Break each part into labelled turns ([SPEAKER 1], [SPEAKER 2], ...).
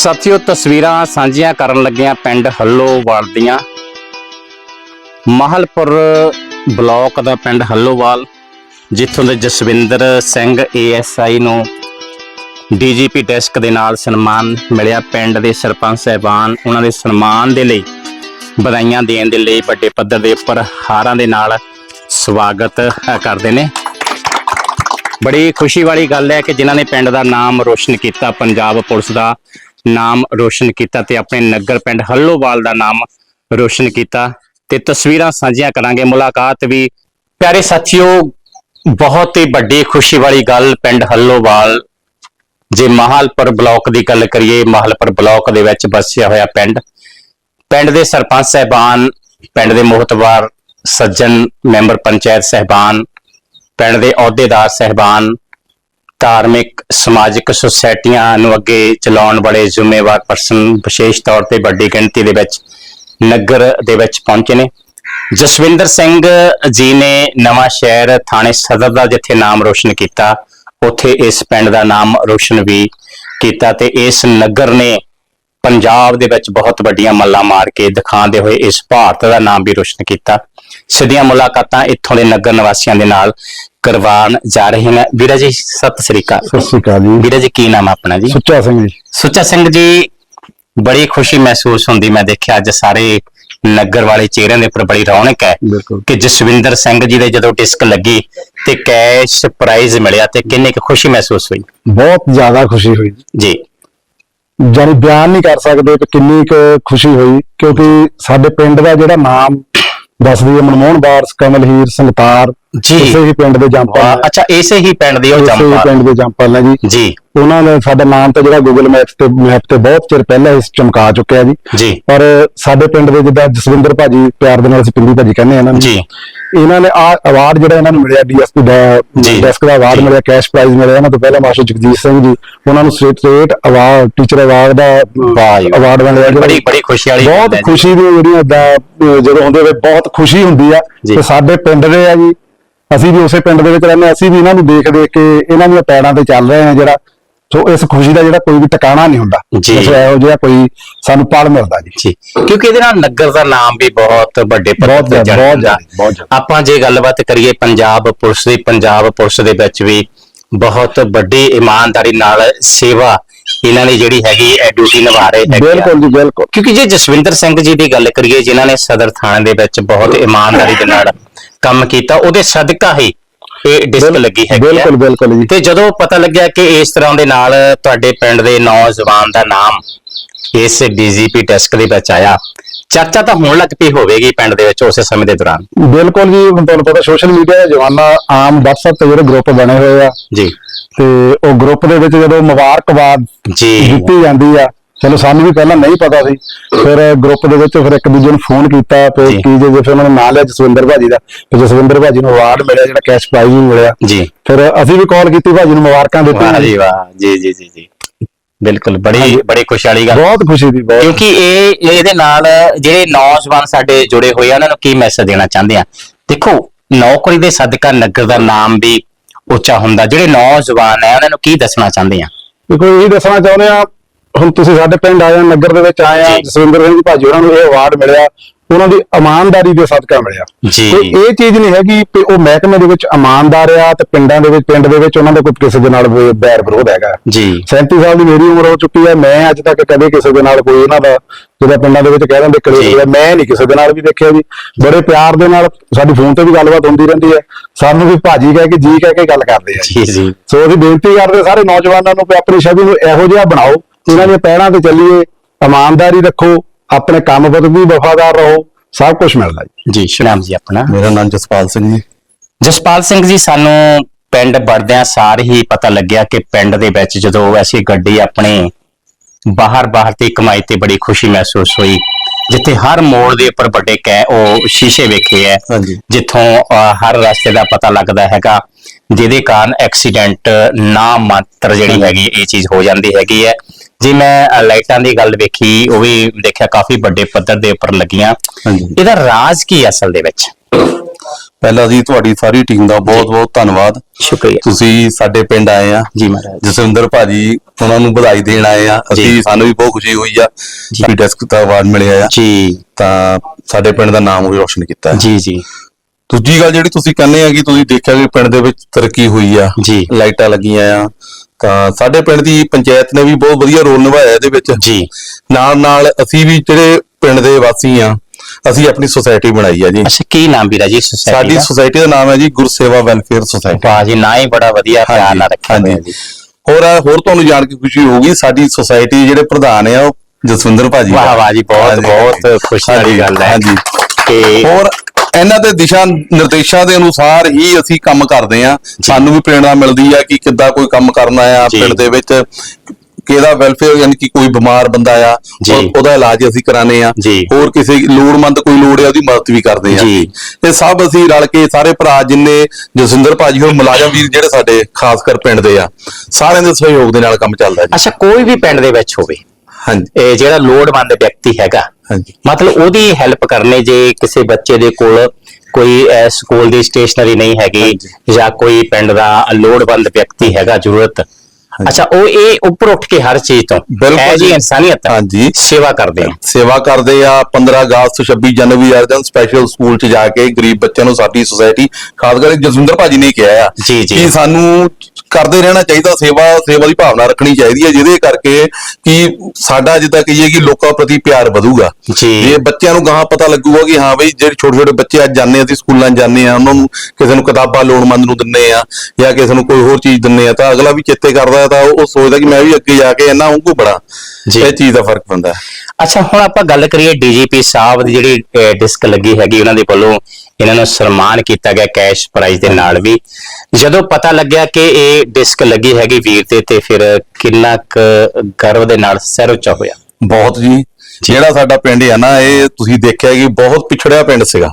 [SPEAKER 1] ਸਾਥੀਓ, ਤਸਵੀਰਾਂ ਸਾਂਝੀਆਂ ਕਰਨ ਲੱਗਿਆਂ ਪਿੰਡ ਹੱਲੋਵਾਲ ਦੀਆਂ। ਮਾਹਲਪੁਰ ਬਲਾਕ ਦਾ ਪਿੰਡ ਹੱਲੋਵਾਲ, ਜਿੱਥੋਂ ਦੇ ਜਸਵਿੰਦਰ ਸਿੰਘ ਏਐਸਆਈ ਨੂੰ ਡੀਜੀਪੀ ਡੈਸਕ ਦੇ ਨਾਲ ਸਨਮਾਨ ਮਿਲਿਆ। ਪਿੰਡ ਦੇ ਸਰਪੰਚ ਸਹਿਬਾਨ, ਉਹਨਾਂ ਦੇ ਸਨਮਾਨ ਦੇ ਲਈ, ਵਧਾਈਆਂ ਦੇਣ ਦੇ ਲਈ, ਵੱਡੇ ਪੱਧਰ ਦੇ ਉੱਪਰ ਹਾਰਾਂ ਦੇ ਨਾਲ ਸਵਾਗਤ ਕਰਦੇ ਨੇ। ਬੜੀ ਖੁਸ਼ੀ ਵਾਲੀ ਗੱਲ ਹੈ ਕਿ ਜਿਨ੍ਹਾਂ ਨੇ ਪਿੰਡ ਦਾ ਨਾਮ ਰੋਸ਼ਨ ਕੀਤਾ, ਪੰਜਾਬ ਪੁਲਿਸ ਦਾ। ਨਾਮ ਰੋਸ਼ਨ ਕੀਤਾ ਤੇ ਆਪਣੇ ਨਗਰ ਪਿੰਡ ਹੱਲੋਵਾਲ ਦਾ ਨਾਮ ਰੋਸ਼ਨ ਕੀਤਾ। ਤੇ ਤਸਵੀਰਾਂ ਸਾਂਝੀਆਂ ਕਰਾਂਗੇ। ਮੁਲਾਕਾਤ ਵੀ ਪਿਆਰੇ ਸਾਥੀਓ, ਬਹੁਤ ਹੀ ਵੱਡੀ ਖੁਸ਼ੀ ਵਾਲੀ ਗੱਲ ਪਿੰਡ ਹੱਲੋਵਾਲ ਜੇ ਮਾਹਲਪੁਰ ਬਲਾਕ ਦੀ ਗੱਲ ਕਰੀਏ, ਮਾਹਲਪੁਰ ਬਲਾਕ ਦੇ ਵਿੱਚ ਵਸਿਆ ਹੋਇਆ ਪਿੰਡ। ਪਿੰਡ ਦੇ ਸਰਪੰਚ ਸਹਿਬਾਨ, ਪਿੰਡ ਦੇ ਮੋਹਤਵਾਰ ਸੱਜਣ, ਮੈਂਬਰ ਪੰਚਾਇਤ ਸਹਿਬਾਨ, ਪਿੰਡ ਦੇ ਅਹੁਦੇਦਾਰ ਸਹਿਬਾਨ ਧਾਰਮਿਕ, ਸਮਾਜਿਕ ਸੁਸਾਇਟੀਆਂ ਨੂੰ ਅੱਗੇ ਚਲਾਉਣ ਵਾਲੇ ਜ਼ਿੰਮੇਵਾਰ ਪਰਸਨ ਵਿਸ਼ੇਸ਼ ਤੌਰ ਤੇ ਵੱਡੀ ਗਿਣਤੀ ਦੇ ਵਿੱਚ ਨਗਰ ਦੇ ਵਿੱਚ ਪਹੁੰਚੇ ਨੇ। ਜਸਵਿੰਦਰ ਸਿੰਘ ਜੀ ਨੇ ਨਵਾਂ ਸ਼ਹਿਰ ਥਾਣੇ ਸਦਰ ਦਾ ਜਿੱਥੇ ਨਾਮ ਰੋਸ਼ਨ ਕੀਤਾ, ਉੱਥੇ ਇਸ ਪਿੰਡ ਦਾ ਨਾਮ ਰੋਸ਼ਨ ਵੀ ਕੀਤਾ ਤੇ ਇਸ ਨਗਰ ਨੇ ਪੰਜਾਬ ਦੇ ਵਿੱਚ ਬਹੁਤ ਵੱਡੀਆਂ ਮੱਲਾਂ ਮਾਰ ਕੇ ਦਿਖਾਉਂਦੇ ਹੋਏ ਇਸ ਭਾਰਤ ਦਾ ਨਾਮ ਵੀ ਰੋਸ਼ਨ ਕੀਤਾ। ਸਿੱਧੀਆਂ ਮੁਲਾਕਾਤਾਂ ਇੱਥੋਂ ਦੇ ਨਗਰ ਨਿਵਾਸੀਆਂ ਦੇ ਨਾਲ ਕਰਵਾਉਣ ਜਾ ਰਹੇ ਨੇ। ਵੀਰਾ ਜੀ ਸਤਿ ਸ੍ਰੀ ਅਕਾਲ।
[SPEAKER 2] ਸਤਿ ਸ਼੍ਰੀ ਅਕਾਲ ਜੀ।
[SPEAKER 1] ਵੀਰਾ ਜੀ ਕੀ ਨਾਮ ਆਪਣਾ ਜੀ?
[SPEAKER 2] ਸੁੱਚਾ ਸਿੰਘ ਜੀ।
[SPEAKER 1] ਸੁੱਚਾ ਸਿੰਘ ਜੀ ਬੜੀ ਖੁਸ਼ੀ ਮਹਿਸੂਸ ਹੁੰਦੀ ਮੈਂ ਦੇਖਿਆ ਅੱਜ ਸਾਰੇ ਨਗਰ ਵਾਲੇ ਚਿਹਰਿਆਂ ਦੇ ਉੱਪਰ ਬੜੀ ਰੌਣਕ ਹੈ
[SPEAKER 2] ਬਿਲਕੁਲ।
[SPEAKER 1] ਕਿ ਜਸਵਿੰਦਰ ਸਿੰਘ ਜੀ ਦੇ ਜਦੋਂ ਡਿਸਕ ਲੱਗੀ ਤੇ ਕੈਸ਼ ਪ੍ਰਾਈਜ਼ ਮਿਲਿਆ ਤੇ ਕਿੰਨੀ ਕੁ ਖੁਸ਼ੀ ਮਹਿਸੂਸ ਹੋਈ?
[SPEAKER 2] ਬਹੁਤ ਜ਼ਿਆਦਾ ਖੁਸ਼ੀ ਹੋਈ
[SPEAKER 1] ਜੀ।
[SPEAKER 2] ਜਾਨੀ ਬਿਆਨ ਨਹੀਂ ਕਰ ਸਕਦੇ ਕਿ ਕਿੰਨੀ ਕੁ ਖੁਸ਼ੀ ਹੋਈ ਕਿਉਂਕਿ ਸਾਡੇ ਪਿੰਡ ਦਾ ਜਿਹੜਾ ਨਾਮ ਦੱਸਦੀ ਹੈ ਮਨਮੋਹਨ ਬਾਰਸ ਕਮਲ ਹੀਰ ਸੰਗਤਾਰ
[SPEAKER 1] ਜੀ।
[SPEAKER 2] ਇਸੇ ਹੀ ਪਿੰਡ ਦੇ
[SPEAKER 1] ਵਾਹ, ਅੱਛਾ ਇਸੇ ਹੀ ਪਿੰਡ ਦੀ ਉਹ
[SPEAKER 2] ਇਸੇ ਹੀ
[SPEAKER 1] ਜੰਪਾ
[SPEAKER 2] ਪਿੰਡ ਦੇ ਜੰਪਲ ਨੇ ਜੀ
[SPEAKER 1] ਜੀ
[SPEAKER 2] ਉਹਨਾਂ ਨੇ ਸਾਡਾ ਨਾਮ ਤਾਂ ਜਿਹੜਾ ਗੂਗਲ ਮੈਪਸ ਤੇ ਮੈਪ ਤੇ ਬਹੁਤ ਚਿਰ ਪਹਿਲਾਂ ਹੀ ਚਮਕਾ ਚੁੱਕਿਆ ਜੀ
[SPEAKER 1] ਜੀ
[SPEAKER 2] ਪਰ ਸਾਡੇ ਪਿੰਡ ਦੇ ਜਿੱਦਾਂ ਜਸਵਿੰਦਰ ਭਾਜੀ ਪਿਆਰ ਦੇ ਨਾਲ ਅਸੀਂ ਪਿੰਡੀ ਭਾਜੀ ਕਹਿੰਦੇ ਆ ਇਹਨਾਂ ਨੂੰ
[SPEAKER 1] ਜੀ
[SPEAKER 2] ਇਹਨਾਂ ਨੇ ਆ ਅਵਾਰਡ ਜਿਹੜਾ ਇਹਨਾਂ ਨੂੰ ਮਿਲਿਆ ਡੀਐਸਪੀ ਦਾ
[SPEAKER 1] ਜੀ।
[SPEAKER 2] ਡੈਸਕ ਦਾ ਅਵਾਰਡ
[SPEAKER 1] ਜੀ।
[SPEAKER 2] ਮਿਲਿਆ ਕੈਸ਼ ਪ੍ਰਾਈਜ਼ ਮਿਲਿਆ ਇਹਨਾਂ ਤੋਂ ਪਹਿਲਾਂ ਮਾਸਟਰ ਜਗਜੀਤ ਸਿੰਘ ਜੀ ਉਹਨਾਂ ਨੂੰ state state award teacher award ਦਾ
[SPEAKER 1] ਵਾਹ ਜੀ।
[SPEAKER 2] ਅਵਾਰਡ ਮਿਲਿਆ ਜਿਹੜਾ
[SPEAKER 1] ਬੜੀ ਬੜੀ ਖੁਸ਼ੀ ਵਾਲੀ ਗੱਲ
[SPEAKER 2] ਬਹੁਤ
[SPEAKER 1] ਹੈ ਜੀ।
[SPEAKER 2] ਖੁਸ਼ੀ ਦੀ ਜਿਹੜੀਆਂ ਦਾ ਜਦੋਂ ਹੁੰਦੇ ਵੇ ਬਹੁਤ ਖੁਸ਼ੀ ਹੁੰਦੀ ਆ
[SPEAKER 1] ਜੀ।
[SPEAKER 2] ਤੇ ਸਾਡੇ ਪਿੰਡ ਦੇ ਆ ਜੀ ਅਸੀਂ ਵੀ ਉਸੇ ਪਿੰਡ ਦੇ ਵਿੱਚ ਰਹਿੰਦੇ ਅਸੀਂ ਵੀ ਇਹਨਾਂ ਨੂੰ ਦੇਖ ਦੇਖ ਕੇ ਇਹਨਾਂ ਦੀਆਂ ਪੈੜਾਂ ਤੇ ਚੱਲ ਰਹੇ ਹਾਂ ਜਿਹੜਾ ਸੋ ਇਸ ਖੁਸ਼ੀ ਦਾ ਜਿਹੜਾ ਕੋਈ ਵੀ ਟਿਕਾਣਾ ਨਹੀਂ ਹੁੰਦਾ
[SPEAKER 1] ਜੀ।
[SPEAKER 2] ਇਹੋ ਜਿਹਾ ਕੋਈ ਸਾਨੂੰ ਪਲ ਮਿਲਦਾ ਜੀ
[SPEAKER 1] ਕਿਉਂਕਿ ਇਹਦੇ ਨਾਲ ਨਗਰ ਦਾ ਨਾਮ ਵੀ ਬਹੁਤ ਵੱਡੇ ਪੱਧਰ
[SPEAKER 2] ਬਹੁਤ
[SPEAKER 1] ਤੇ। ਆਪਾਂ ਜੇ ਗੱਲਬਾਤ ਕਰੀਏ ਪੰਜਾਬ ਪੁਲਿਸ ਦੀ ਪੰਜਾਬ ਪੁਲਿਸ ਦੇ ਵਿੱਚ ਵੀ ਬਹੁਤ ਵੱਡੀ ਇਮਾਨਦਾਰੀ ਨਾਲ ਸੇਵਾ ਇਹਨਾਂ ਨੇ ਜਿਹੜੀ ਹੈਗੀ ਡਿਊਟੀ ਨਿਭਾ ਰਹੇ ਹੈਗੇ।
[SPEAKER 2] ਬਿਲਕੁਲ ਜੀ ਬਿਲਕੁਲ
[SPEAKER 1] ਕਿਉਂਕਿ ਜੇ ਜਸਵਿੰਦਰ ਸਿੰਘ ਜੀ ਦੀ ਗੱਲ ਕਰੀਏ ਜਿਨ੍ਹਾਂ ਨੇ ਸਦਰ ਥਾਣੇ ਦੇ ਵਿੱਚ ਬਹੁਤ ਇਮਾਨਦਾਰੀ ਦੇ ਨਾਲ ਕੰਮ ਕੀਤਾ ਉਹਦੇ ਸਦਕਾ ਹੀ ਇਹ ਡਿਸਕ ਲੱਗੀ ਹੈਗੀ ਆ।
[SPEAKER 2] ਬਿਲਕੁਲ ਬਿਲਕੁਲ ਜੀ।
[SPEAKER 1] ਤੇ ਜਦੋਂ ਪਤਾ ਲੱਗਿਆ ਕਿ ਇਸ ਤਰ੍ਹਾਂ ਦੇ ਨਾਲ ਤੁਹਾਡੇ ਪਿੰਡ ਦੇ ਨੌਜਵਾਨ ਦਾ ਨਾਮ ਇਸ ਡੀਜੀਪੀ ਡੈਸਕ ਦੇ ਵਿੱਚ ਆਇਆ ਚਰਚਾ ਤਾਂ ਹੋਣ ਲੱਗ ਪਈ ਹੋਵੇਗੀ ਪਿੰਡ ਦੇ ਵਿੱਚ ਉਸੇ ਸਮੇਂ ਦੇ ਦੌਰਾਨ।
[SPEAKER 2] ਬਿਲਕੁਲ ਜੀ ਹੁਣ ਤੁਹਾਨੂੰ ਪਤਾ ਸੋਸ਼ਲ ਮੀਡੀਆ ਦਾ ਜ਼ਮਾਨਾ ਆਮ WhatsApp ਤੇ ਜਿਹੜੇ ਗਰੁੱਪ ਬਣੇ ਹੋਏ ਆ।
[SPEAKER 1] ਜੀ।
[SPEAKER 2] ਤੇ ਉਹ ਗਰੁੱਪ ਦੇ ਵਿੱਚ ਜਦੋਂ ਮੁਬਾਰਕਬਾਦ
[SPEAKER 1] ਜੀ।
[SPEAKER 2] ਦਿੱਤੀ ਜਾਂਦੀ ਆ ਚਲੋ ਸਾਨੂੰ ਵੀ ਪਹਿਲਾਂ ਨਹੀਂ ਪਤਾ ਸੀ। ਫਿਰ ਗਰੁੱਪ ਦੇ ਵਿੱਚ ਫਿਰ ਇੱਕ ਦੂਜੇ ਨੂੰ ਫੋਨ ਕੀਤਾ ਤੇ। ਕੀ ਜੇ ਫਿਰ ਉਹਨਾਂ ਨੇ ਨਾਂ ਲਿਆ ਜਸਵਿੰਦਰ ਭਾਜੀ ਦਾ ਤੇ ਜਸਵਿੰਦਰ ਭਾਜੀ ਨੂੰ ਅਵਾਰਡ ਮਿਲਿਆ ਜਿਹੜਾ ਕੈਸ਼ ਪ੍ਰਾਈਜ਼ ਵੀ ਮਿਲਿਆ।
[SPEAKER 1] ਜੀ।
[SPEAKER 2] ਫਿਰ ਅਸੀਂ ਵੀ ਕਾਲ ਕੀਤੀ ਭਾਜੀ ਨੂੰ ਮੁਬਾਰਕਾਂ
[SPEAKER 1] ਵਾਹ
[SPEAKER 2] ਦਿੱਤੀਆਂ
[SPEAKER 1] ਜੀ ਵਾਹ ਜੀ ਜੀ ਜੀ ਜੀ। ਬਿਲਕੁਲ ਬੜੀ ਬੜੀ ਖੁਸ਼ੀ ਵਾਲੀ ਗੱਲ।
[SPEAKER 2] ਬਹੁਤ ਖੁਸ਼ੀ ਦੀ ਬਹੁਤ।
[SPEAKER 1] ਕਿਉਂਕਿ ਇਹ ਇਹਦੇ ਨਾਲ ਜਿਹੜੇ ਨੌਜਵਾਨ ਸਾਡੇ ਜੁੜੇ ਹੋਏ ਆ ਉਹਨਾਂ ਨੂੰ ਕੀ ਮੈਸੇਜ ਦੇਣਾ ਚਾਹੁੰਦੇ ਆ? ਦੇਖੋ ਨੌਕਰੀ ਦੇ ਸਦਕਾ ਨਗਰ ਦਾ ਨਾਮ ਵੀ ਉੱਚਾ ਹੁੰਦਾ। ਜਿਹੜੇ ਨੌਜਵਾਨ ਆ ਉਹਨਾਂ ਨੂੰ ਕੀ ਦੱਸਣਾ ਚਾਹੁੰਦੇ ਆ?
[SPEAKER 2] ਦੇਖੋ ਇਹ ਦੱਸਣਾ ਚਾਹੁੰਦੇ ਆ ਹੁਣ ਤੁਸੀਂ ਸਾਡੇ ਪਿੰਡ ਆਏ ਆ ਨਗਰ ਦੇ ਵਿੱਚ ਆਏ ਆ
[SPEAKER 1] ਜੀ।
[SPEAKER 2] ਜਸਵਿੰਦਰ ਸਿੰਘ ਭਾਜੀ ਉਹਨਾਂ ਨੂੰ ਇਹ ਅਵਾਰਡ ਮਿਲਿਆ ਉਹਨਾਂ ਦੀ ਇਮਾਨਦਾਰੀ ਦੇ ਸਦਕਾ ਮਿਲਿਆ। ਕੋਈ ਇਹ ਚੀਜ਼ ਨਹੀਂ ਹੈਗੀ ਕਿ ਉਹ ਮਹਿਕਮੇ ਦੇ ਵਿੱਚ ਇਮਾਨਦਾਰ ਆ ਤੇ ਪਿੰਡਾਂ ਦੇ ਵਿੱਚ ਪਿੰਡ ਦੇ ਵਿੱਚ ਉਹਨਾਂ ਦਾ ਕੋਈ ਕਿਸੇ ਦੇ ਨਾਲ ਵੈਰ ਵਿਰੋਧ ਹੈਗਾ।
[SPEAKER 1] ਜੀ।
[SPEAKER 2] 37 ਸਾਲ ਦੀ ਮੇਰੀ ਉਮਰ ਹੋ ਚੁੱਕੀ ਹੈ ਮੈਂ ਅੱਜ ਤੱਕ ਕਦੇ ਕਿਸੇ ਦੇ ਨਾਲ ਕੋਈ ਉਹਨਾਂ ਦਾ ਜਿਹਦਾ ਪਿੰਡਾਂ ਦੇ ਵਿੱਚ ਕਹਿ ਦਿੰਦੇ। ਕਲੇਸ਼ ਮੈਂ ਨਹੀਂ ਕਿਸੇ ਦੇ ਨਾਲ ਵੀ ਦੇਖਿਆ ਜੀ। ਬੜੇ ਪਿਆਰ ਦੇ ਨਾਲ ਸਾਡੀ ਫੋਨ ਤੇ ਵੀ ਗੱਲਬਾਤ ਹੁੰਦੀ ਰਹਿੰਦੀ ਹੈ ਸਾਨੂੰ ਵੀ ਭਾਜੀ ਕਹਿ ਕੇ ਜੀ ਕਹਿ ਕੇ ਗੱਲ ਕਰਦੇ ਆ
[SPEAKER 1] ਜੀ। ਜੀ
[SPEAKER 2] ਸੋ ਅਸੀਂ ਬੇਨਤੀ ਕਰਦੇ ਸਾਰੇ ਨੌਜਵਾਨਾਂ ਨੂੰ ਕਿ ਆਪਣੀ ਛਵੀ ਨੂੰ ਇਹੋ ਜਿਹਾ ਬਣਾਓ ਇਹਨਾਂ ਦੀਆਂ ਪੈੜਾਂ ਤੇ ਚੱਲੀਏ ਇਮਾਨਦਾਰੀ ਰੱਖੋ ਆਪਣੇ ਕੰਮ ਪ੍ਰਤੀ ਵੀ ਵਫਾਦਾਰ ਰਹੋ ਸਭ ਕੁਝ ਮਿਲਦਾ ਜੀ।
[SPEAKER 1] ਜੀ ਸ਼ਨਾਮ ਜੀ ਆਪਣਾ।
[SPEAKER 3] ਮੇਰਾ ਨਾਮ ਜਸਪਾਲ ਸਿੰਘ ਜੀ।
[SPEAKER 1] ਜਸਪਾਲ ਸਿੰਘ ਜੀ ਸਾਨੂੰ ਪਿੰਡ ਵੜਦਿਆਂ ਸਾਰ ਹੀ ਪਤਾ ਲੱਗਿਆ ਕਿ ਪਿੰਡ ਦੇ ਵਿੱਚ ਜਦੋਂ ਐਸੀ ਗੱਡੀ ਆਪਣੇ ਬਾਹਰ ਬਾਹਰ ਤੇ ਕਮਾਈ ਤੇ ਬੜੀ ਖੁਸ਼ੀ ਮਹਿਸੂਸ ਹੋਈ ਜਿੱਥੇ ਹਰ ਮੋੜ ਦੇ ਉੱਪਰ ਵੱਡੇ ਕੈ ਉਹ ਸ਼ੀਸ਼ੇ ਵੇਖੇ ਐ। ਜਿੱਥੋਂ ਹਰ ਰਸਤੇ ਦਾ ਪਤਾ ਲੱਗਦਾ ਹੈਗਾ ਜਿਹਦੇ ਕਾਰਨ ਐਕਸੀਡੈਂਟ ਨਾ ਮਾਤਰ ਜਿਹੜੀ ਹੈਗੀ ਇਹ ਚੀਜ਼ ਹੋ ਜਾਂਦੀ ਹੈਗੀ ਹੈ ਜੀ ਮੈਂ ਲਾਈਟਾਂ ਦੀ ਗੱਲ ਵੇਖੀ ਉਹ ਵੀ ਦੇਖਿਆ ਕਾਫੀ ਵੱਡੇ ਪੱਧਰ ਦੇ ਉੱਪਰ ਲੱਗੀਆਂ।
[SPEAKER 3] ਹਾਂਜੀ।
[SPEAKER 1] ਇਹਦਾ ਰਾਜ਼ ਕੀ ਹੈ ਅਸਲ ਦੇ ਵਿੱਚ?
[SPEAKER 3] ਪਹਿਲਾਂ ਜੀ ਤੁਹਾਡੀ ਸਾਰੀ ਟੀਮ ਦਾ ਬਹੁਤ ਬਹੁਤ ਧੰਨਵਾਦ।
[SPEAKER 1] ਸ਼ੁਕਰੀਆ।
[SPEAKER 3] ਤੁਸੀਂ ਸਾਡੇ ਪਿੰਡ ਆਏ ਆ।
[SPEAKER 1] ਜੀ ਮਹਾਰਾਜ।
[SPEAKER 3] ਜਸਵਿੰਦਰ ਭਾਜੀ ਉਹਨਾਂ ਨੂੰ ਵਧਾਈ ਦੇਣ ਆਏ ਆ। ਅਸੀਂ ਸਾਨੂੰ ਵੀ ਬਹੁਤ ਖੁਸ਼ੀ ਹੋਈ ਆ।
[SPEAKER 1] ਜੀ।
[SPEAKER 3] ਵੀ ਡੈਸਕ ਦਾ ਅਵਾਰਡ ਮਿਲਿਆ ਆ।
[SPEAKER 1] ਜੀ।
[SPEAKER 3] ਤਾਂ ਸਾਡੇ ਪਿੰਡ ਦਾ ਨਾਮ ਵੀ ਰੋਸ਼ਨ ਕੀਤਾ।
[SPEAKER 1] ਜੀ ਜੀ।
[SPEAKER 3] ਦੂਜੀ ਗੱਲ ਜਿਹੜੀ ਤੁਸੀਂ ਕਹਿੰਦੇ ਆ ਕਿ ਤੁਸੀਂ ਦੇਖਿਆ ਕਿ ਪਿੰਡ ਦੇ ਵਿੱਚ ਤਰੱਕੀ ਹੋਈ ਆ।
[SPEAKER 1] ਜੀ।
[SPEAKER 3] ਲਾਈਟਾਂ ਲੱਗੀਆਂ ਆ। ਤਾਂ ਸਾਡੇ ਪਿੰਡ ਦੀ ਪੰਚਾਇਤ ਨੇ ਵੀ ਬਹੁਤ ਵਧੀਆ ਰੋਲ ਨਿਭਾਇਆ ਇਹਦੇ ਵਿੱਚ।
[SPEAKER 1] ਜੀ।
[SPEAKER 3] ਨਾਲ ਨਾਲ ਅਸੀਂ ਵੀ ਜਿਹੜੇ ਪਿੰਡ ਦੇ ਵਾਸੀ ਆ ਅਸੀਂ ਆਪਣੀ ਸੁਸਾਇਟੀ ਬਣਾਈ ਆ ਜੀ।
[SPEAKER 1] ਅੱਛਾ ਕੀ ਨਾਮ ਵੀਰਾ ਜੀ
[SPEAKER 3] ਸਾਡੀ
[SPEAKER 1] ਸੋਸਾਇਟੀ ਦਾ?
[SPEAKER 3] ਸੁਸਾਇਟੀ ਦਾ ਨਾਮ ਹੈ ਜੀ ਗੁਰਸੇਵਾ ਵੈਲਫੇਅਰ ਸੁਸਾਇਟੀ
[SPEAKER 1] ਵਾਹ ਜੀ ਨਾ ਹੀ ਬੜਾ ਵਧੀਆ ਪਿਆਰ ਨਾਲ ਰੱਖਿਆ ਹੋਇਆ ਜੀ।
[SPEAKER 3] ਹੋਰ ਹੋਰ ਤੁਹਾਨੂੰ ਜਾਣ ਕੇ ਖੁਸ਼ੀ ਹੋਊਗੀ ਸਾਡੀ ਸੁਸਾਇਟੀ ਜਿਹੜੇ ਪ੍ਰਧਾਨ ਆ ਉਹ ਜਸਵਿੰਦਰ ਭਾਜੀ।
[SPEAKER 1] ਵਾਹ। ਵਾਹ ਜੀ ਬਹੁਤ ਬਹੁਤ ਖੁਸ਼ੀ ਵਾਲੀ ਗੱਲ ਹੈ
[SPEAKER 3] ਹਾਂਜੀ।
[SPEAKER 1] ਕਿ
[SPEAKER 3] ਹੋਰ ਇਹਨਾਂ ਦੇ ਦਿਸ਼ਾ ਨਿਰਦੇਸ਼ਾਂ ਦੇ ਅਨੁਸਾਰ ਹੀ ਅਸੀਂ ਕੰਮ ਕਰਦੇ ਆ ਸਾਨੂੰ ਵੀ ਪ੍ਰੇਰਣਾ ਮਿਲਦੀ ਆ ਕਿ ਕਿੱਦਾਂ ਕੋਈ ਕੰਮ ਕਰਨਾ ਆ। ਪਿੰਡ ਦੇ ਵਿੱਚ। ਕਿਹਦਾ ਵੈਲਫੇਅਰ ਯਾਨੀ ਕਿ ਕੋਈ ਬਿਮਾਰ ਬੰਦਾ ਆ ਉਹਦਾ ਇਲਾਜ ਅਸੀਂ ਕਰਾਣੇ ਆ। ਹੋਰ ਕਿਸੇ ਲੋੜਵੰਦ ਕੋਈ ਲੋੜ ਹੈ ਉਹਦੀ ਮਦਦ ਵੀ ਕਰਦੇ ਆ। ਇਹ ਸਭ ਅਸੀਂ ਰਲ ਕੇ ਸਾਰੇ ਭਰਾ ਜਿੰਨੇ ਜਸਿੰਦਰ ਭਾਜੀ ਹੋਰ ਮੁਲਾਜ਼ਮ ਵੀਰ ਜਿਹੜੇ ਸਾਡੇ ਖਾਸ ਕਰ ਪਿੰਡ ਦੇ ਆ ਸਾਰਿਆਂ ਦੇ ਸਹਿਯੋਗ ਦੇ ਨਾਲ ਕੰਮ ਚੱਲਦਾ ਜੀ।
[SPEAKER 1] ਅੱਛਾ ਕੋਈ ਵੀ ਪਿੰਡ ਦੇ ਵਿੱਚ ਹੋਵੇ
[SPEAKER 3] ਹਾਂਜੀ।
[SPEAKER 1] ਇਹ ਜਿਹੜਾ ਲੋੜਵੰਦ ਵਿਅਕਤੀ ਹੈਗਾ
[SPEAKER 3] ਹਾਂਜੀ।
[SPEAKER 1] ਮਤਲਬ ਉਹਦੀ ਹੈਲਪ ਕਰਨੇ ਜੇ ਕਿਸੇ ਬੱਚੇ ਦੇ ਕੋਲ ਕੋਈ ਸਕੂਲ ਦੀ ਸਟੇਸ਼ਨਰੀ ਨਹੀਂ ਹੈਗੀ ਜਾਂ ਕੋਈ ਪਿੰਡ ਦਾ ਲੋੜਵੰਦ ਵਿਅਕਤੀ ਹੈਗਾ ਜ਼ਰੂਰਤ ਅੱਛਾ ਉਹ ਇਹ ਉੱਪਰ ਉੱਠ ਕੇ ਹਰ ਚੀਜ਼ ਤੋਂ
[SPEAKER 3] ਬਿਲਕੁਲ
[SPEAKER 1] ਜੀ। ਇਨਸਾਨੀਅਤ
[SPEAKER 3] ਹਾਂਜੀ
[SPEAKER 1] ਸੇਵਾ ਕਰਦੇ ਆ
[SPEAKER 3] ਸੇਵਾ ਕਰਦੇ ਆ 15 ਅਗਸਤ 26 ਜਨਵਰੀ ਅਰਜਨ ਸਪੈਸ਼ਲ ਸਕੂਲ ਚ ਜਾ ਕੇ ਗਰੀਬ ਬੱਚਿਆਂ ਨੂੰ ਸਾਡੀ ਸੁਸਾਇਟੀ ਖਾਸ ਕਰਕੇ ਜਸਵਿੰਦਰ ਭਾਜੀ ਨੇ ਕਿਹਾ ਆ
[SPEAKER 1] ਜੀ, ਜੀ।
[SPEAKER 3] ਕਿ ਸਾਨੂੰ ਕਰਦੇ ਰਹਿਣਾ ਚਾਹੀਦਾ ਸੇਵਾ ਸੇਵਾ ਦੀ ਭਾਵਨਾ ਰੱਖਣੀ ਚਾਹੀਦੀ ਹੈ ਜਿਹਦੇ ਕਰਕੇ ਕਿ ਸਾਡਾ ਜਿੱਦਾਂ ਕਹੀਏ ਕਿ ਲੋਕਾਂ ਪ੍ਰਤੀ ਪਿਆਰ ਵਧੂਗਾ
[SPEAKER 1] ਜੀ।
[SPEAKER 3] ਬੱਚਿਆਂ ਨੂੰ ਗਾਹਾਂ ਪਤਾ ਲੱਗੂਗਾ ਕਿ ਹਾਂ ਬਈ ਜਿਹੜੇ ਛੋਟੇ ਛੋਟੇ ਬੱਚੇ ਅੱਜ ਜਾਂਦੇ ਆ ਅਸੀਂ ਸਕੂਲਾਂ ਜਾਂਦੇ ਆ ਉਹਨਾਂ ਨੂੰ ਕਿਸੇ ਨੂੰ ਕਿਤਾਬਾਂ ਲੋੜਵੰਦ ਨੂੰ ਦਿੰਨੇ ਆ ਜਾਂ ਕਿਸੇ ਨੂੰ ਕੋਈ ਹੋਰ ਚੀਜ਼ ਦਿੰਨੇ ਆ ਤਾਂ ਅਗਲਾ ਵੀ ਚੇਤੇ ਕਰਦਾ ਤਾਂ ਉਹ ਸੋਚਦਾ ਕਿ ਮੈਂ ਵੀ ਅੱਗੇ ਜਾ ਕੇ ਇਹਨਾਂ ਵਾਂਗੂ ਬਣਾ
[SPEAKER 1] ਜੀ।
[SPEAKER 3] ਇਹ ਚੀਜ਼ ਦਾ ਫ਼ਰਕ ਪੈਂਦਾ। ਹੈ
[SPEAKER 1] ਅੱਛਾ ਹੁਣ ਆਪਾਂ ਗੱਲ ਕਰੀਏ ਡੀਜੀਪੀ ਸਾਹਿਬ ਦੀ ਜਿਹੜੀ ਅਹ, ਡਿਸਕ ਲੱਗੀ ਹੈਗੀ ਉਹਨਾਂ ਦੇ ਵੱਲੋਂ ਇਹਨਾਂ ਨੂੰ ਸਨਮਾਨ ਕੀਤਾ ਗਿਆ ਕੈਸ਼ ਪ੍ਰਾਈਜ਼ ਦੇ ਨਾਲ ਵੀ। ਜਦੋਂ ਪਤਾ ਲੱਗਿਆ ਕਿ ਇਹ ਡਿਸਕ ਲੱਗੀ ਹੈਗੀ ਵੀਰ ਤੇ ਤੇ ਫਿਰ ਕਿੰਨਾ ਕੁ ਗਰਵ ਦੇ ਨਾਲ ਸਿਰ ਉੱਚਾ ਹੋਇਆ?
[SPEAKER 3] ਬਹੁਤ ਜੀ। ਜਿਹੜਾ ਸਾਡਾ ਪਿੰਡ ਹੈ ਨਾ ਇਹ ਤੁਸੀਂ ਦੇਖਿਆ ਕਿ ਬਹੁਤ ਪਿਛੜਿਆ ਪਿੰਡ ਸੀਗਾ।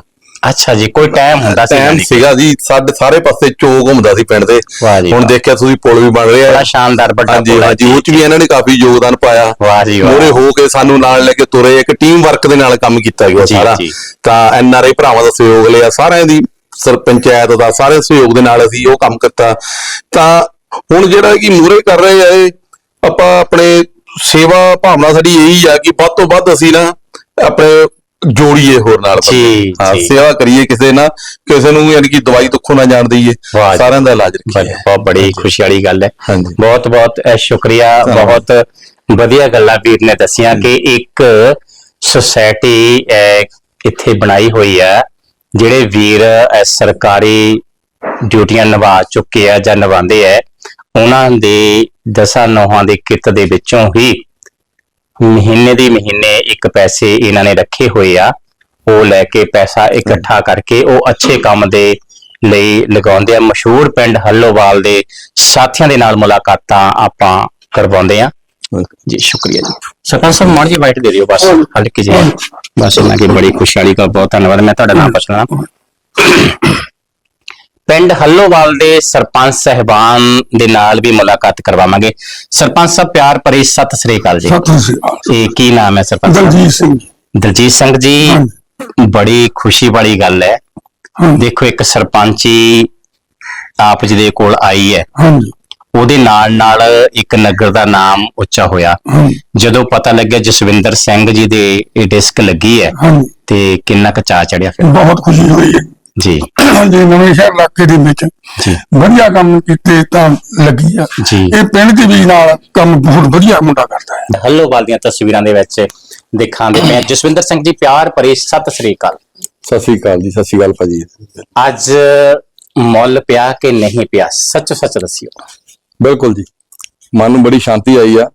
[SPEAKER 1] ਅੱਛਾ ਜੀ ਕੋਈ ਟਾਈਮ ਹੁੰਦਾ ਸੀ
[SPEAKER 3] ਟਾਈਮ। ਸੀਗਾ ਜੀ ਸਾਡੇ ਸਾਰੇ ਪਾਸੇ ਚੋਗ ਹੁੰਦਾ ਸੀ ਪਿੰਡ ਦੇ
[SPEAKER 1] ਜੀ
[SPEAKER 3] ਹੁਣ। ਦੇਖਿਆ ਤੁਸੀਂ ਪੁਲ ਵੀ ਬਣ ਰਿਹਾ
[SPEAKER 1] ਬੜਾ ਸ਼ਾਨਦਾਰ ਵੱਡਾ ਪੁਲ ਹੈ
[SPEAKER 3] ਹਾਂਜੀ ਉਹ ਚ ਵੀ ਇਹਨਾਂ ਨੇ ਕਾਫੀ ਯੋਗਦਾਨ ਪਾਇਆ
[SPEAKER 1] ਵਾਹ ਜੀ ਵਾਹ।
[SPEAKER 3] ਮੂਹਰੇ ਹੋ ਕੇ ਸਾਨੂੰ ਨਾਲ ਲੈ ਕੇ ਤੁਰੇ ਇੱਕ ਟੀਮ ਵਰਕ ਦੇ ਨਾਲ ਕੰਮ ਕੀਤਾ ਗਿਆ
[SPEAKER 1] ਜੀ,
[SPEAKER 3] ਸਾਰਾ
[SPEAKER 1] ਜੀ।
[SPEAKER 3] ਤਾਂ ਐਨ ਆਰ ਆਈ ਭਰਾਵਾਂ ਦਾ ਸਹਿਯੋਗ ਲਿਆ ਸਾਰਿਆਂ ਦੀ ਸਰਪੰਚਾਇਤ ਦਾ ਸਾਰੇ ਸਹਿਯੋਗ ਦੇ ਨਾਲ ਅਸੀਂ ਉਹ ਕੰਮ ਕੀਤਾ ਤਾਂ ਹੁਣ ਜਿਹੜਾ ਕਿ ਮੂਹਰੇ ਕਰ ਰਹੇ ਆ ਇਹ ਆਪਾਂ ਆਪਣੇ ਸੇਵਾ ਭਾਵਨਾ ਸਾਡੀ ਇਹੀ ਆ ਕਿ ਵੱਧ ਤੋਂ ਵੱਧ ਅਸੀਂ ਨਾ ਆਪਣੇ ਜੋੜੀਏ ਹੋਰ ਨਾਲ।
[SPEAKER 1] ਜੀ,
[SPEAKER 3] ਹਾਂ,
[SPEAKER 1] ਜੀ।
[SPEAKER 3] ਸੇਵਾ ਕਰੀਏ ਕਿਸੇ ਨਾਲ ਕਿਸੇ ਨੂੰ ਯਾਨੀ ਕਿ ਦਵਾਈ ਦੁੱਖੋਂ ਨਾ ਜਾਣ ਦਈਏ
[SPEAKER 1] ਵਾਹ ਜੀ।
[SPEAKER 3] ਸਾਰਿਆਂ ਦਾ ਇਲਾਜ ਰੱਖੀਏ
[SPEAKER 1] ਬਹੁਤ ਬੜੀ ਖੁਸ਼ੀ ਵਾਲੀ ਗੱਲ ਹੈ
[SPEAKER 3] ਹਾਂਜੀ।
[SPEAKER 1] ਬਹੁਤ ਬਹੁਤ ਅਹ, ਸ਼ੁਕਰੀਆ ਬਹੁਤ ਵਧੀਆ ਗੱਲਾਂ ਵੀਰ ਨੇ ਦੱਸੀਆਂ ਕਿ ਇੱਕ ਸੁਸਾਇਟੀ ਇੱਥੇ ਬਣਾਈ ਹੋਈ ਹੈ ਜਿਹੜੇ ਵੀਰ ਅਹ, ਸਰਕਾਰੀ ਡਿਊਟੀਆਂ ਨਿਭਾ ਚੁੱਕੇ ਆ ਜਾਂ ਨਿਭਾਉਂਦੇ ਆ ਉਹਨਾਂ ਦੇ ਦਸਾਂ ਨੋਹਾਂ ਦੇ ਕਿੱਤ ਦੇ ਵਿੱਚੋਂ ਹੀ ਮਹੀਨੇ ਦੀ ਮਹੀਨੇ ਇੱਕ ਪੈਸੇ ਇਹਨਾਂ ਨੇ ਰੱਖੇ ਹੋਏ ਆ, ਉਹ ਲੈ ਕੇ ਪੈਸਾ ਇਕੱਠਾ ਕਰਕੇ ਉਹ ਅੱਛੇ ਕੰਮ ਦੇ ਲਈ ਲਗਾਉਂਦੇ ਆ। ਮਸ਼ਹੂਰ ਪਿੰਡ ਹੱਲੋਵਾਲ ਦੇ ਸਾਥੀਆਂ ਦੇ ਨਾਲ ਮੁਲਾਕਾਤਾਂ ਆਪਾਂ ਕਰਵਾਉਂਦੇ ਆ। ਜੀ, ਸ਼ੁਕਰੀਆ ਜੀ। ਸਰਪੰਚ ਸਾਹਿਬ, ਮਾੜੀ ਜੀ ਬਾਈਟ ਦੇ ਦਿਓ ਬਸ, ਹਲਕੀ ਜੀ ਬਸ ਉਹਨਾਂ ਦੀ ਬੜੀ ਖੁਸ਼ਹਾਲੀ ਦਾ ਬਹੁਤ ਧੰਨਵਾਦ। ਮੈਂ ਤੁਹਾਡਾ ਨਾਮ ਪੁੱਛਣਾ। ਪਿੰਡ ਹੱਲੋਵਾਲ ਦੇ ਸਰਪੰਚ ਸਹਿਬਾਨ ਦੇ ਨਾਲ ਵੀ ਮੁਲਾਕਾਤ ਕਰਵਾਵਾਂਗੇ। ਸਰਪੰਚ ਸਾਹਿਬ ਪਿਆਰ ਭਰੀ ਸਤਿ ਸ੍ਰੀ ਅਕਾਲ ਜੀ।
[SPEAKER 4] ਸਤਿ ਸ੍ਰੀ ਅਕਾਲ।
[SPEAKER 1] ਇਹ ਕੀ ਨਾਮ ਹੈ ਸਰਪੰਚ ਸਾਹਿਬ?
[SPEAKER 4] ਦਲਜੀਤ ਸਿੰਘ।
[SPEAKER 1] ਦਲਜੀਤ ਸਿੰਘ ਜੀ ਬੜੀ ਖੁਸ਼ੀ ਵਾਲੀ ਗੱਲ ਹੈ।
[SPEAKER 4] ਹਾਂਜੀ।
[SPEAKER 1] ਦੇਖੋ ਇੱਕ ਸਰਪੰਚੀ ਆਪ ਜੀ ਦੇ ਕੋਲ ਆਈ ਹੈ।
[SPEAKER 4] ਹਾਂਜੀ।
[SPEAKER 1] ਉਹਦੇ ਨਾਲ ਨਾਲ ਇੱਕ ਨਗਰ ਦਾ ਨਾਮ ਉੱਚਾ ਹੋਇਆ।
[SPEAKER 4] ਹਾਂਜੀ।
[SPEAKER 1] ਜਦੋਂ ਪਤਾ ਲੱਗਿਆ ਜਸਵਿੰਦਰ ਸਿੰਘ ਜੀ ਦੇ ਇਹ ਡਿਸਕ ਲੱਗੀ ਹੈ
[SPEAKER 4] ਹਾਂਜੀ।
[SPEAKER 1] ਤੇ ਕਿੰਨਾ ਕੁ ਚਾਅ ਚੜਿਆ ਫਿਰ।
[SPEAKER 4] ਬਹੁਤ ਖੁਸ਼ੀ ਹੋਈ ਹੈ।
[SPEAKER 1] ਜੀ।
[SPEAKER 4] ਹਾਂਜੀ ਨਵੇਂ ਸ਼ਹਿਰ ਇਲਾਕੇ ਦੇ ਵਿੱਚ
[SPEAKER 1] ਜੀ।
[SPEAKER 4] ਵਧੀਆ ਕੰਮ ਕੀਤੇ ਤਾਂ ਲੱਗੀ ਆ।
[SPEAKER 1] ਜੀ।
[SPEAKER 4] ਇਹ ਪਿੰਡ ਦੇ ਵੀ ਨਾਲ ਕੰਮ ਬਹੁਤ ਵਧੀਆ ਮੁੰਡਾ ਕਰਦਾ ਹੈ।
[SPEAKER 1] ਹੱਲੋਵਾਲ ਦੀਆਂ ਤਸਵੀਰਾਂ ਦੇ ਵਿੱਚ ਪਏ ਹਾਂ। ਜਸਵਿੰਦਰ ਸਿੰਘ ਜੀ ਪਿਆਰ ਭਰੀ ਸਤਿ ਸ੍ਰੀ ਅਕਾਲ।
[SPEAKER 3] ਸਤਿ ਸ੍ਰੀ ਅਕਾਲ ਜੀ ਸਤਿ ਸ੍ਰੀ ਅਕਾਲ ਭਾਜੀ।
[SPEAKER 1] ਅੱਜ ਮੁੱਲ ਪਿਆ ਕਿ ਨਹੀਂ ਪਿਆ? ਸੱਚ ਸੱਚ ਦੱਸਿਓ।
[SPEAKER 3] ਬਿਲਕੁਲ ਜੀ। ਮਨ ਨੂੰ ਬੜੀ ਸ਼ਾਂਤੀ ਆਈ ਆ।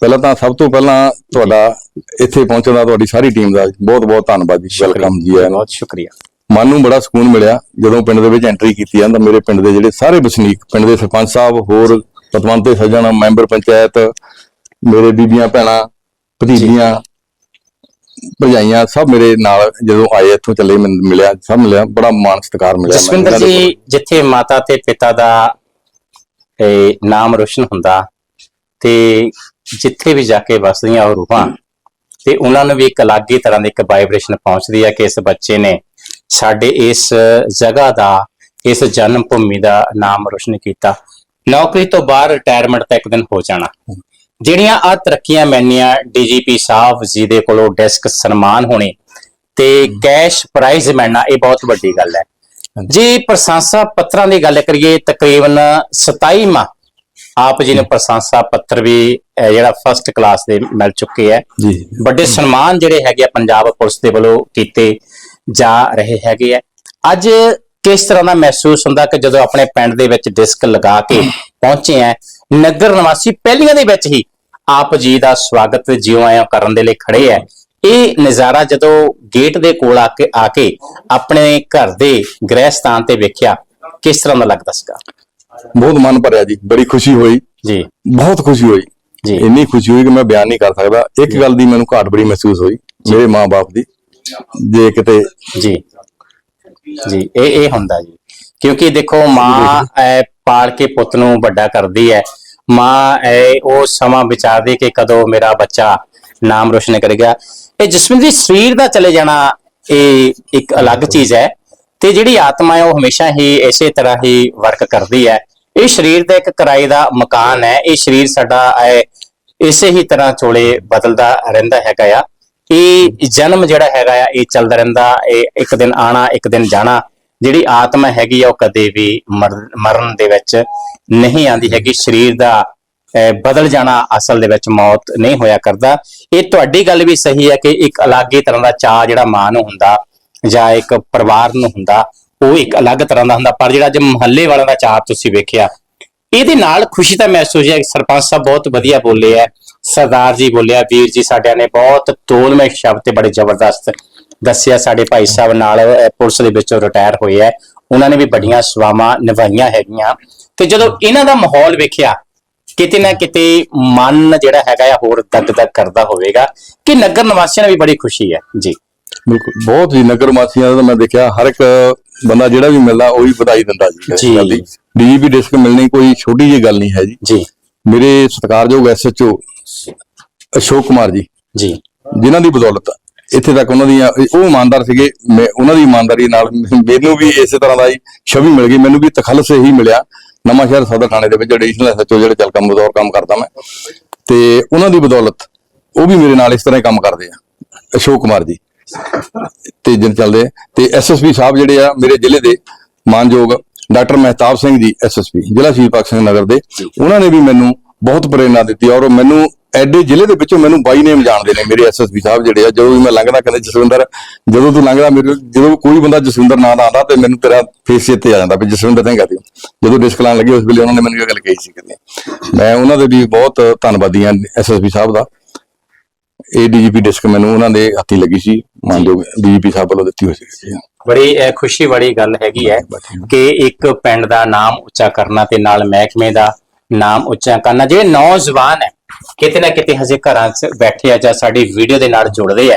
[SPEAKER 3] ਪਹਿਲਾਂ ਤਾਂ ਸਭ ਤੋਂ ਪਹਿਲਾਂ ਤੁਹਾਡਾ ਇੱਥੇ ਪਹੁੰਚਣ ਦਾ ਤੁਹਾਡੀ ਸਾਰੀ ਟੀਮ ਦਾ ਬਹੁਤ ਬਹੁਤ ਧੰਨਵਾਦ ਜੀ। ਵੈਲਕਮ ਜੀ
[SPEAKER 1] ਬਹੁਤ ਸ਼ੁਕਰੀਆ।
[SPEAKER 3] ਮਨ ਨੂੰ ਬੜਾ ਸਕੂਨ ਮਿਲਿਆ। ਜਦੋਂ ਪਿੰਡ ਦੇ ਵਿੱਚ ਐਂਟਰੀ ਕੀਤੀ ਆ ਤਾਂ ਮੇਰੇ ਪਿੰਡ ਦੇ ਜਿਹੜੇ ਸਾਰੇ ਵਸਨੀਕ ਪਿੰਡ ਦੇ ਸਰਪੰਚ ਸਾਹਿਬ ਹੋਰ ਪਤਵੰਤੇ ਸੱਜਣ ਮੈਂਬਰ ਪੰਚਾਇਤ ਮੇਰੇ ਬੀਬੀਆਂ ਭੈਣਾਂ ਭਤੀਜੀਆਂ ਭਰਜਾਈਆਂ ਸਭ ਮੇਰੇ ਨਾਲ ਜਦੋਂ ਆਏ ਇੱਥੋਂ ਚੱਲੇ ਮੈਨੂੰ ਮਿਲਿਆ ਸਭ ਮਿਲਿਆ ਬੜਾ ਮਾਣ ਸਤਿਕਾਰ ਮਿਲਿਆ।
[SPEAKER 1] ਜਸਵਿੰਦਰ ਜੀ ਜਿੱਥੇ ਮਾਤਾ ਤੇ ਪਿਤਾ ਦਾ ਇਹ ਨਾਮ ਰੋਸ਼ਨ ਹੁੰਦਾ ਤੇ ਜਿੱਥੇ ਵੀ ਜਾ ਕੇ ਵਸਦੀਆਂ ਉਹ ਰੂਹਾਂ ਤੇ ਉਹਨਾਂ ਨੂੰ ਵੀ ਇੱਕ ਅਲੱਗ ਹੀ ਤਰ੍ਹਾਂ ਦੀ ਇੱਕ ਵਾਈਬ੍ਰੇਸ਼ਨ ਪਹੁੰਚਦੀ ਹੈ ਕਿ ਇਸ ਬੱਚੇ ਨੇ ਸਾਡੇ ਇਸ ਜਗ੍ਹਾ ਦਾ ਇਸ ਜਨਮ ਭੂਮੀ ਦਾ ਨਾਮ ਰੋਸ਼ਨ ਕੀਤਾ। ਨੌਕਰੀ ਤੋਂ ਬਾਅਦ ਰਿਟਾਇਰਮੈਂਟ ਤਾਂ ਇੱਕ ਦਿਨ ਹੋ ਜਾਣਾ। ਜਿਹੜੀਆਂ ਆ ਤਰੱਕੀਆਂ ਮੈਨੀਆਂ ਡੀਜੀਪੀ ਸਾਹਿਬ ਜੀ ਦੇ ਕੋਲੋਂ ਡੈਸਕ ਸਨਮਾਨ ਹੋਣੇ ਤੇ ਕੈਸ਼ ਪ੍ਰਾਈਜ਼ ਮਿਲਣਾ ਇਹ ਬਹੁਤ ਵੱਡੀ ਗੱਲ ਹੈ। ਜੇ ਪ੍ਰਸ਼ੰਸਾ ਪੱਤਰਾਂ ਦੀ ਗੱਲ ਕਰੀਏ ਤਕਰੀਬਨ 27ਵਾਂ ਆਪ ਜੀ ਨੂੰ ਪ੍ਰਸ਼ੰਸਾ ਪੱਤਰ ਵੀ ਜਿਹੜਾ ਫਸਟ ਕਲਾਸ ਦੇ ਮਿਲ ਚੁੱਕੇ ਹੈ।
[SPEAKER 5] ਜੀ।
[SPEAKER 1] ਵੱਡੇ ਸਨਮਾਨ ਜਿਹੜੇ ਹੈਗੇ ਆ ਪੰਜਾਬ ਪੁਲਿਸ ਦੇ ਵੱਲੋਂ ਕੀਤੇ। ਜਾ ਰਹੇ ਹੈਗੇ ਆ। ਅੱਜ ਕਿਸ ਤਰ੍ਹਾਂ ਦਾ ਮਹਿਸੂਸ ਹੁੰਦਾ ਕਿ ਜਦੋਂ ਆਪਣੇ ਪਿੰਡ ਦੇ ਵਿੱਚ ਡਿਸਕ ਲਗਾ ਕੇ ਪਹੁੰਚੇ ਆ ਨਗਰ ਨਿਵਾਸੀ ਪਹਿਲੀਆਂ ਦੇ ਵਿੱਚ ਹੀ ਆਪ ਜੀ ਦਾ ਸਵਾਗਤ ਜਿਉਂ ਆਇਆਂ ਕਰਨ ਦੇ ਲਈ ਖੜੇ ਆ। ਇਹ ਨਜ਼ਾਰਾ ਜਦੋਂ ਗੇਟ ਦੇ ਕੋਲ ਆ ਕੇ ਆ ਕੇ ਆਪਣੇ ਘਰ ਦੇ ਗ੍ਰਹਿ ਸਥਾਨ ਤੇ ਵੇਖਿਆ ਕਿਸ ਤਰ੍ਹਾਂ ਦਾ ਲੱਗਦਾ ਸੀਗਾ?
[SPEAKER 5] ਬਹੁਤ ਮਨ ਭਰਿਆ ਜੀ ਬੜੀ ਖੁਸ਼ੀ ਹੋਈ।
[SPEAKER 1] ਜੀ।
[SPEAKER 5] ਬਹੁਤ ਖੁਸ਼ੀ ਹੋਈ।
[SPEAKER 1] ਜੀ।
[SPEAKER 5] ਇੰਨੀ ਖੁਸ਼ੀ ਹੋਈ ਕਿ ਮੈਂ ਬਿਆਨ ਨਹੀਂ ਕਰ ਸਕਦਾ। ਇੱਕ ਗੱਲ ਦੀ ਮੈਨੂੰ ਘਾਟ ਬੜੀ ਮਹਿਸੂਸ ਹੋਈ ਮੇਰੇ ਮਾਪੇ ਦੀ। ਜੇ ਕਿਤੇ
[SPEAKER 1] ਜੀ। ਜੀ ਇਹ ਇਹ ਹੁੰਦਾ ਜੀ। ਕਿਉਂਕਿ ਦੇਖੋ ਮਾਂ ਐ ਪਾਲ ਕੇ ਪੁੱਤ ਨੂੰ ਵੱਡਾ ਕਰਦੀ ਹੈ। ਮਾਂ ਐ ਉਹ ਸਮਾਂ ਵਿਚਾਰਦੀ ਕਿ ਕਦੋਂ ਮੇਰਾ ਬੱਚਾ ਨਾਮ ਰੋਸ਼ਨ ਕਰੇਗਾ ਇਹ ਜਿਸਮ ਦੀ ਸਰੀਰ ਦਾ ਚਲੇ ਜਾਣਾ ਇਹ ਇੱਕ ਅਲੱਗ ਚੀਜ਼ ਹੈ ਤੇ ਜਿਹੜੀ ਆਤਮਾ ਹੈ ਉਹ ਹਮੇਸ਼ਾ ਹੀ ਇਸੇ ਤਰ੍ਹਾਂ ਹੀ ਵਰਕ ਕਰਦੀ ਹੈ। ਇਹ ਸਰੀਰ ਦਾ ਇੱਕ ਕਿਰਾਏ ਦਾ ਮਕਾਨ ਹੈ। ਇਹ ਸਰੀਰ ਸਾਡਾ ਐ ਇਸੇ ਹੀ ਤਰ੍ਹਾਂ ਚੋਲੇ ਬਦਲਦਾ ਰਹਿੰਦਾ ਹੈਗਾ ਆ। ਇਹ ਜਨਮ ਜਿਹੜਾ ਹੈਗਾ ਆ, ਇਹ ਚੱਲਦਾ ਰਹਿੰਦਾ, ਇਹ ਇੱਕ ਦਿਨ ਆਣਾ ਇੱਕ ਦਿਨ ਜਾਣਾ, ਜਿਹੜੀ ਆਤਮਾ ਹੈਗੀ ਆ, ਉਹ ਕਦੇ ਵੀ ਮਰ- ਮਰਨ ਦੇ ਵਿੱਚ ਨਹੀਂ ਆਂਦੀ ਹੈਗੀ। ਸਰੀਰ ਦਾ ਬਦਲ ਜਾਣਾ ਅਸਲ ਦੇ ਵਿੱਚ ਮੌਤ ਨਹੀਂ ਹੋਇਆ ਕਰਦਾ। ਇਹ ਤੁਹਾਡੀ ਗੱਲ ਵੀ ਸਹੀ ਹੈ ਕਿ ਇੱਕ ਅਲੱਗ ਹੀ ਤਰ੍ਹਾਂ ਦਾ ਚਾਹ ਜਿਹੜਾ ਮਾਂ ਨੂੰ ਹੁੰਦਾ ਜਾਂ ਇੱਕ ਪਰਿਵਾਰ ਨੂੰ ਹੁੰਦਾ, ਉਹ ਇੱਕ ਅਲੱਗ ਤਰ੍ਹਾਂ ਦਾ ਹੁੰਦਾ। ਪਰ ਜਿਹੜਾ ਅੱਜ ਮੁਹੱਲੇ ਵਾਲਿਆਂ ਦਾ ਚਾਹ ਤੁਸੀਂ ਵੇਖਿਆ, ਇਹਦੇ ਨਾਲ ਖੁਸ਼ੀ ਤਾਂ ਮਹਿਸੂਸ ਹੈ। ਸਰਪੰਚ ਸਾਹਿਬ ਬਹੁਤ ਵਧੀਆ ਬੋਲੇ ਹੈ। ਸਰਦਾਰ ਜੀ ਬੋਲਿਆ ਵੀਰ ਜੀ ਸਾਡਿਆਂ ਨੇ ਬਹੁਤ ਤੋਲਮੇ ਸ਼ਬਦ ਤੇ ਬੜੇ ਜ਼ਬਰਦਸਤ ਦੱਸਿਆ। ਸਾਡੇ ਭਾਈ ਸਾਹਿਬ ਨਾਲ ਪੁਲਿਸ ਦੇ ਵਿੱਚੋਂ ਰਿਟਾਇਰ ਹੋਏ ਹੈ ਉਹਨਾਂ ਨੇ ਵੀ ਬੜੀਆਂ ਸਵਾਵਾਂ ਨਿਭਾਈਆਂ ਹੈਗੀਆਂ। ਤੇ ਜਦੋਂ ਇਹਨਾਂ ਦਾ ਮਾਹੌਲ ਵੇਖਿਆ ਕਿਤੇ ਨਾ ਕਿਤੇ ਮਨ ਜਿਹੜਾ ਹੈਗਾ ਆ ਹੋਰ ਦਗ ਦਗ ਕਰਦਾ ਹੋਵੇਗਾ ਕਿ ਨਗਰ ਨਿਵਾਸੀਆਂ ਨੂੰ ਵੀ ਬੜੀ ਖੁਸ਼ੀ ਹੈ। ਜੀ।
[SPEAKER 5] ਬਿਲਕੁਲ ਬਹੁਤ ਜੀ ਨਗਰ ਵਾਸੀਆਂ ਦਾ ਮੈਂ ਦੇਖਿਆ ਹਰ ਇੱਕ ਬੰਦਾ ਜਿਹੜਾ ਵੀ ਮਿਲਦਾ ਉਹ ਵੀ ਵਧਾਈ ਦਿੰਦਾ ਜੀ।
[SPEAKER 1] ਜੀ।
[SPEAKER 5] ਡੀਜੀਪੀ ਡਿਸਕ ਮਿਲਣੀ ਕੋਈ ਛੋਟੀ ਜਿਹੀ ਗੱਲ ਨਹੀਂ ਹੈ ਜੀ।
[SPEAKER 1] ਜੀ।
[SPEAKER 5] ਮੇਰੇ ਸਤਿਕਾਰਯੋਗ ਐਸਐਚਓ ਅਸ਼ੋਕ ਕੁਮਾਰ ਜੀ।
[SPEAKER 1] ਜੀ।
[SPEAKER 5] ਜਿਨ੍ਹਾਂ ਦੀ ਬਦੌਲਤ ਇੱਥੇ ਤੱਕ ਉਹਨਾਂ ਦੀਆਂ ਉਹ ਇਮਾਨਦਾਰ ਸੀਗੇ। ਮੈਂ ਉਹਨਾਂ ਦੀ ਇਮਾਨਦਾਰੀ ਨਾਲ ਮੈਨੂੰ ਵੀ ਇਸੇ ਤਰ੍ਹਾਂ ਦਾ ਹੀ ਛਵੀ ਮਿਲ ਗਈ। ਮੈਨੂੰ ਵੀ ਤਖਲਸ ਹੀ ਮਿਲਿਆ। ਨਵਾਂ ਸ਼ਹਿਰ ਸਦਰ ਥਾਣੇ ਦੇ ਵਿੱਚ ਐਡੀਸ਼ਨਲ ਐਸਐਚਓ ਜਿਹੜੇ ਚੱਲ ਕੰਮ ਬਦੌਰ ਕੰਮ ਕਰਦਾ ਮੈਂ। ਤੇ ਉਹਨਾਂ ਦੀ ਬਦੌਲਤ ਉਹ ਵੀ ਮੇਰੇ ਨਾਲ ਇਸ ਤਰ੍ਹਾਂ ਹੀ ਕੰਮ ਕਰਦੇ ਆ। ਅਸ਼ੋਕ ਕੁਮਾਰ ਜੀ। ਤੇ ਜਿਨ ਚੱਲਦੇ। ਤੇ ਐਸਐਸਪੀ ਸਾਹਿਬ ਜਿਹੜੇ ਆ ਮੇਰੇ ਜ਼ਿਲ੍ਹੇ ਦੇ ਮਾਨਯੋਗ ਡਾਕਟਰ ਮਹਿਤਾਬ ਸਿੰਘ ਜੀ ਐਸਐਸਪੀ ਜ਼ਿਲ੍ਹਾ ਸ਼ਹੀਦ ਭਗਤ ਸਿੰਘ ਨਗਰ ਦੇ। ਉਹਨਾਂ ਨੇ ਵੀ ਮੈਨੂੰ ਬਹੁਤ ਪ੍ਰੇਰਣਾ ਦਿੱਤੀ ਔਰ ਮੈਨੂੰ ਐਡੇ ਜ਼ਿਲ੍ਹੇ ਦੇ ਵਿੱਚੋਂ ਮੈਨੂੰ ਬਾਈ ਨੇਮ ਜਾਣਦੇ ਨੇ ਮੇਰੇ ਐਸਐਸਪੀ ਸਾਹਿਬ ਜਿਹੜੇ ਆ ਜਦੋਂ ਵੀ ਮੈਂ ਲੰਘਦਾ ਕਹਿੰਦੇ ਜਸਵਿੰਦਰ ਜਦੋਂ ਤੂੰ ਲੰਘਦਾ ਮੇਰੇ ਜਦੋਂ ਕੋਈ ਬੰਦਾ ਜਸਵਿੰਦਰ ਨਾਂ ਦਾ ਆਉਂਦਾ ਤੇ ਮੈਨੂੰ ਤੇਰਾ ਫੇਸ ਚੇਤੇ ਆ ਜਾਂਦਾ ਵੀ ਜਸਵਿੰਦਰ ਸਿੰਘ ਆ ਤੂੰ। ਜਦੋਂ ਡਿਸਕ ਲਾਉਣ ਲੱਗੇ ਉਸ ਵੇਲੇ ਉਹਨਾਂ ਨੇ ਮੈਨੂੰ ਇਹ ਗੱਲ ਕਹੀ ਸੀ ਕਿਤੇ ਮੈਂ ਉਹਨਾਂ ਦੇ ਵੀ ਬਹੁਤ ਧੰਨਵਾਦੀ ਹਾਂ ਐਸਐਸਪੀ ਸਾਹਿਬ ਦਾ। ਇਹ ਡੀਜੀਪੀ ਡਿਸਕ ਮੈਨੂੰ ਉਹਨਾਂ ਦੇ ਹੱਥੀ ਲੱਗੀ ਸੀ ਮਾਨਯੋਗ ਡੀਜੀਪੀ ਸਾਹਿਬ ਵੱਲੋਂ ਦਿੱਤੀ ਹੋਈ ਸੀ।
[SPEAKER 1] ਬੜੀ ਖੁਸ਼ੀ ਵਾਲੀ ਗੱਲ ਹੈਗੀ ਹੈ ਕਿ ਇੱਕ ਪਿੰਡ ਦਾ ਨਾਮ ਉੱਚਾ ਕਰਨਾ ਤੇ ਨਾਲ ਮਹਿਕਮੇ ਦਾ ਨਾਮ ਉੱਚਾ ਕਰਨਾ। ਜਿਹੜੇ ਨੌਜਵਾਨ ਹੈ ਕਿਤੇ ਨਾ ਕਿਤੇ ਹਜੇ ਘਰਾਂ 'ਚ ਬੈਠੇ ਆ ਜਾਂ ਸਾਡੀ ਵੀਡੀਓ ਦੇ ਨਾਲ ਜੁੜਦੇ ਆ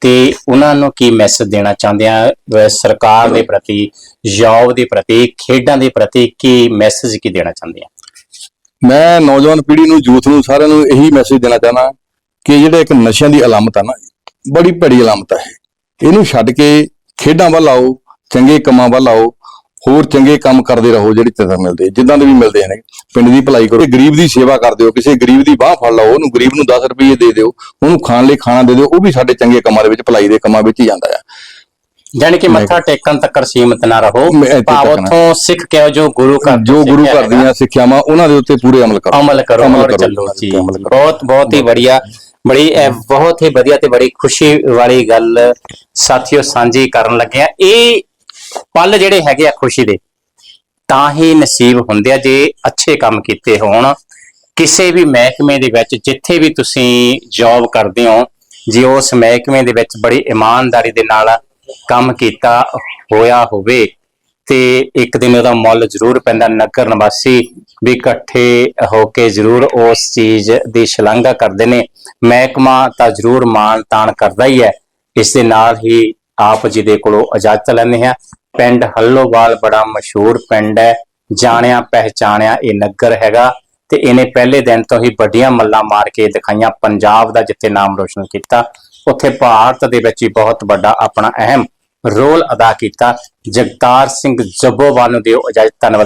[SPEAKER 1] ਤੇ ਉਹਨਾਂ ਨੂੰ ਕੀ ਮੈਸੇਜ ਦੇਣਾ ਚਾਹੁੰਦੇ ਆ? ਸਰਕਾਰ ਦੇ ਪ੍ਰਤੀ ਜੌਬ ਦੇ ਪ੍ਰਤੀ ਖੇਡਾਂ ਦੇ ਪ੍ਰਤੀ ਕੀ ਮੈਸੇਜ ਕੀ ਦੇਣਾ ਚਾਹੁੰਦੇ ਆ?
[SPEAKER 5] ਮੈਂ ਨੌਜਵਾਨ ਪੀੜ੍ਹੀ ਨੂੰ ਯੂਥ ਨੂੰ ਸਾਰਿਆਂ ਨੂੰ ਇਹੀ ਮੈਸੇਜ ਦੇਣਾ ਚਾਹਨਾ ਕਿ ਜਿਹੜੇ ਇੱਕ ਨਸ਼ਿਆਂ ਦੀ ਅਲਾਮਤ ਆ ਨਾ ਬੜੀ ਭੈੜੀ ਅਲਾਮਤ ਇਹ। ਇਹਨੂੰ ਛੱਡ ਕੇ ਖੇਡਾਂ ਵੱਲ ਆਓ ਚੰਗੇ ਕੰਮਾਂ ਵੱਲ ਆਓ ਹੋਰ ਚੰਗੇ ਕੰਮ ਕਰਦੇ ਰਹੋ ਜਿਹੜੇ ਤੁਹਾਨੂੰ ਮਿਲਦੇ ਜਿੱਦਾਂ ਦੇ ਵੀ ਮਿਲਦੇ ਨੇ ਪਿੰਡ ਦੀ ਭਲਾਈ ਕਰੋ ਗਰੀਬ ਦੀ ਸੇਵਾ ਕਰ ਦਿਓ ਕਿਸੇ ਗਰੀਬ ਦੀ ਬਾਹ ਫੜ ਲਓ ਉਹਨੂੰ ਗਰੀਬ ਨੂੰ 10 ਰੁਪਏ ਦੇ ਦਿਓ ਉਹਨੂੰ ਖਾਣ ਲਈ ਖਾਣਾ ਦੇ ਦਿਓ ਉਹ ਵੀ ਸਾਡੇ ਚੰਗੇ ਕੰਮਾਂ ਦੇ ਵਿੱਚ ਭਲਾਈ ਦੇ ਕੰਮਾਂ ਵਿੱਚ ਹੀ ਜਾਂਦਾ ਆ
[SPEAKER 1] ਜਾਣੀ ਕਿ ਮੱਥਾ ਟੇਕਣ ਤੱਕ ਸੀਮਤ ਨਾ ਰਹੋ ਭਾਵ। ਉਥੋਂ ਸਿੱਖ ਕੇ ਜੋ ਗੁਰੂ ਘਰ
[SPEAKER 5] ਜੋ ਗੁਰੂ ਘਰ। ਦੀਆਂ ਸਿੱਖਿਆਵਾਂ ਉਹਨਾਂ ਦੇ ਉੱਤੇ ਪੂਰੇ ਅਮਲ ਕਰੋ
[SPEAKER 1] ਅਮਲ ਕਰੋ
[SPEAKER 5] ਅਮਲ
[SPEAKER 1] ਔਰ ਚੱਲੋ ਜੀ। ਬਹੁਤ ਬਹੁਤ ਹੀ ਵਧੀਆ ਬੜੀ ਬਹੁਤ ਹੀ ਵਧੀਆ ਤੇ ਬੜੀ ਖੁਸ਼ੀ ਵਾਲੀ ਗੱਲ ਸਾਥੀਓ ਸਾਂਝੀ ਕਰਨ ਲੱਗੇ ਆ ਇਹ ਪਲ ਜਿਹੜੇ ਹੈਗੇ ਆ ਖੁਸ਼ੀ ਦੇ, ਤਾਂ ਹੀ ਨਸੀਬ ਹੁੰਦੇ ਆ ਜੇ ਅੱਛੇ ਕੰਮ ਕੀਤੇ ਹੋਣ। ਕਿਸੇ ਵੀ ਮਹਿਕਮੇ ਦੇ ਵਿੱਚ ਜਿੱਥੇ ਵੀ ਤੁਸੀਂ ਜੌਬ ਕਰਦੇ ਹੋ, ਜੇ ਉਸ ਮਹਿਕਮੇ ਦੇ ਵਿੱਚ ਬੜੀ ਇਮਾਨਦਾਰੀ ਦੇ ਨਾਲ ਕੰਮ ਕੀਤਾ ਹੋਇਆ ਹੋਵੇ, ਤੇ ਇੱਕ ਦਿਨ ਉਹਦਾ ਮੁੱਲ ਜ਼ਰੂਰ ਪੈਂਦਾ। ਨਗਰ ਨਿਵਾਸੀ ਵੀ ਇਕੱਠੇ ਹੋ ਕੇ ਜ਼ਰੂਰ ਉਸ ਚੀਜ਼ ਦੀ ਸ਼ਲਾਘਾ ਕਰਦੇ ਨੇ। ਮਹਿਕਮਾ ਤਾਂ ਜ਼ਰੂਰ ਮਾਣ ਤਾਣ ਕਰਦਾ ਹੀ ਹੈ। ਇਸ ਦੇ ਨਾਲ ਹੀ ਆਪ ਜੀ ਦੇ ਕੋਲੋਂ ਇਜਾਜ਼ਤ ਲੈਂਦੇ ਹਾਂ। ਪਿੰਡ ਹੱਲੋਵਾਲ ਬੜਾ ਮਸ਼ਹੂਰ ਪਿੰਡ ਹੈ। ਜਾਣਿਆ ਪਹਿਚਾਣਿਆ ਇਹ ਨਗਰ ਹੈਗਾ ਤੇ ਇਹਨੇ ਪਹਿਲੇ ਦਿਨ ਤੋਂ ਹੀ ਵੱਡੀਆਂ ਮੱਲਾਂ ਮਾਰ ਕੇ ਦਿਖਾਈਆਂ ਪੰਜਾਬ ਦਾ ਜਿੱਥੇ ਨਾਮ ਰੋਸ਼ਨ ਕੀਤਾ। ਉੱਥੇ ਭਾਰਤ ਦੇ ਵਿੱਚ ਹੀ ਬਹੁਤ ਵੱਡਾ ਆਪਣਾ ਅਹਿਮ ਰੋਲ ਅਦਾ ਕੀਤਾ। ਜਗਤਾਰ ਸਿੰਘ ਜੱਬੋਵਾਲ ਨੂੰ ਦਿਓ ਇਜਾਜ਼ਤ, ਧੰਨਵਾਦ।